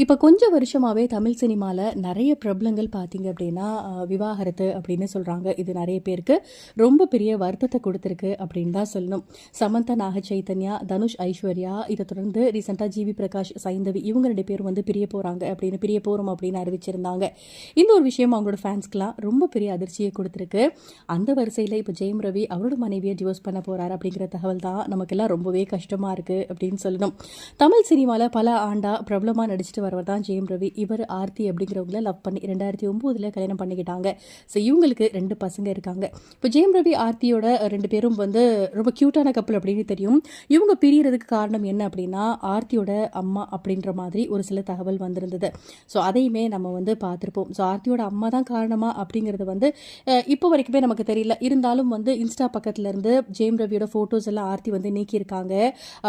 இப்போ கொஞ்சம் வருஷமாகவே தமிழ் சினிமாவில் நிறைய பிரபலங்கள் பார்த்தீங்க அப்படின்னா விவாகரத்து அப்படின்னு சொல்கிறாங்க இது நிறைய பேருக்கு ரொம்ப பெரிய வருத்தத்தை கொடுத்துருக்கு அப்படின்னு தான் சொல்லணும். சமந்தா நாக சைத்தன்யா தனுஷ் ஐஸ்வர்யா இதை தொடர்ந்து ரீசெண்டாக ஜிவி பிரகாஷ் சைந்தவி இவங்க ரெண்டு பேரும் வந்து பிரிய போகிறாங்க அப்படின்னு பிரிய போகிறோம் அப்படின்னு அறிவிச்சிருந்தாங்க. இந்த ஒரு விஷயம் அவங்களோட ஃபேன்ஸ்க்குலாம் ரொம்ப பெரிய அதிர்ச்சியை கொடுத்துருக்கு. அந்த வரிசையில் இப்போ ஜெயம் ரவி அவரோட மனைவியை டிவோர்ஸ் பண்ண போகிறாரு அப்படிங்கிற தகவல் தான் நமக்கெல்லாம் ரொம்பவே கஷ்டமாக இருக்குது அப்படின்னு சொல்லணும். தமிழ் சினிமாவில் பல ஆண்டாக பிரபலமாக நடிச்சிட்டு வரவர் தான் ஜெயம் ரவி. இவர் ஆர்த்தி அப்படிங்கிறவங்கள லவ் பண்ணி ரெண்டாயிரத்தி ஒம்போதில் கல்யாணம் பண்ணிக்கிட்டாங்க. ஸோ இவங்களுக்கு ரெண்டு பசங்க இருக்காங்க. இப்போ ஜெயம் ரவி ஆர்த்தியோட ரெண்டு பேரும் வந்து ரொம்ப க்யூட்டான கப்பல் அப்படின்னு தெரியும். இவங்க பிரியறதுக்கு காரணம் என்ன அப்படின்னா ஆர்த்தியோட அம்மா அப்படின்ற மாதிரி ஒரு சில தகவல் வந்திருந்தது. ஸோ அதையுமே நம்ம வந்து பார்த்துருப்போம். ஸோ ஆர்த்தியோட அம்மா தான் காரணமா அப்படிங்கிறது வந்து இப்போ வரைக்குமே நமக்கு தெரியல. இருந்தாலும் வந்து இன்ஸ்டா பக்கத்துல இருந்து ஜெயம் ரவியோட ஃபோட்டோஸ் எல்லாம் ஆர்த்தி வந்து நீக்கியிருக்காங்க.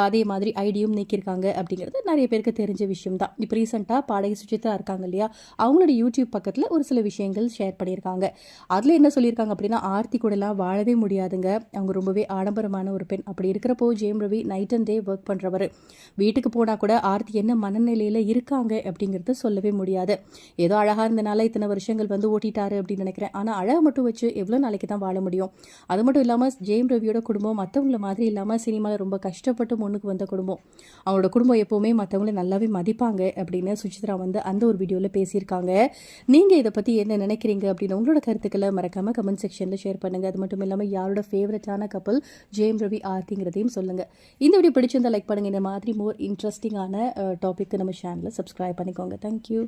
அதே மாதிரி ஐடியும் நீக்கியிருக்காங்க அப்படிங்கிறது நிறைய பேருக்கு தெரிஞ்ச விஷயம் தான். இப்போ ரீசெண்டாக பாடகி சுஜிதா இருக்காங்க இல்லையா? அவங்களோட யூடியூப் பக்கத்தில் ஒரு சில விஷயங்கள் ஷேர் பண்ணியிருக்காங்க. அதில் என்ன சொல்லியிருக்காங்க அப்படின்னா ஆர்த்தி கூடலாம் வாழவே முடியாதுங்க. அவங்க ரொம்பவே ஆடம்பரமான ஒரு பெண். அப்படி இருக்கிறப்போ Jayam Ravi night and day work பண்ணுறவர் வீட்டுக்கு போனால் கூட ஆர்த்தி என்ன மனநிலையில் இருக்காங்க அப்படிங்கிறத சொல்லவே முடியாது. ஏதோ அழகாக இருந்தனால இத்தனை வருஷங்கள் வந்து ஓட்டிட்டாரு அப்படின்னு நினைக்கிறேன். ஆனால் அழகை மட்டும் வச்சு எவ்வளோ நாளைக்கு தான் வாழ முடியும்? அது மட்டும் இல்லாமல் ஜெயம் ரவியோட குடும்பம் மற்றவங்கள மாதிரி இல்லாமல் சினிமாவில் ரொம்ப கஷ்டப்பட்டு முன்னுக்கு வந்த குடும்பம். அவங்களோட குடும்பம் எப்போவுமே மற்றவங்கள நல்லாவே மதிப்பாங்க அப்படின்னு சுசித்ரா வந்து அந்த ஒரு வீடியோவில் பேசியிருக்காங்க. நீங்கள் இதை பற்றி என்ன நினைக்கிறீங்க அப்படின்னு உங்களோட கருத்துக்களை மறக்காமல் கமெண்ட் செக்ஷனில் ஷேர் பண்ணுங்கள் அது மட்டும் இல்லாமல் யாரோட ஃபேவரட்டான கப்பல் ஜெயம் ரவி ஆர்த்திங்கிறதையும் சொல்லுங்கள் இந்த வீடியோ பிடிச்சிருந்தா லைக் பண்ணுங்கள் இந்த மாதிரி மோர் இன்ட்ரெஸ்டிங்கான டாபிக்கு நம்ம சேனலில் சப்ஸ்கிரைப் பண்ணிக்கோங்க. தேங்க்யூ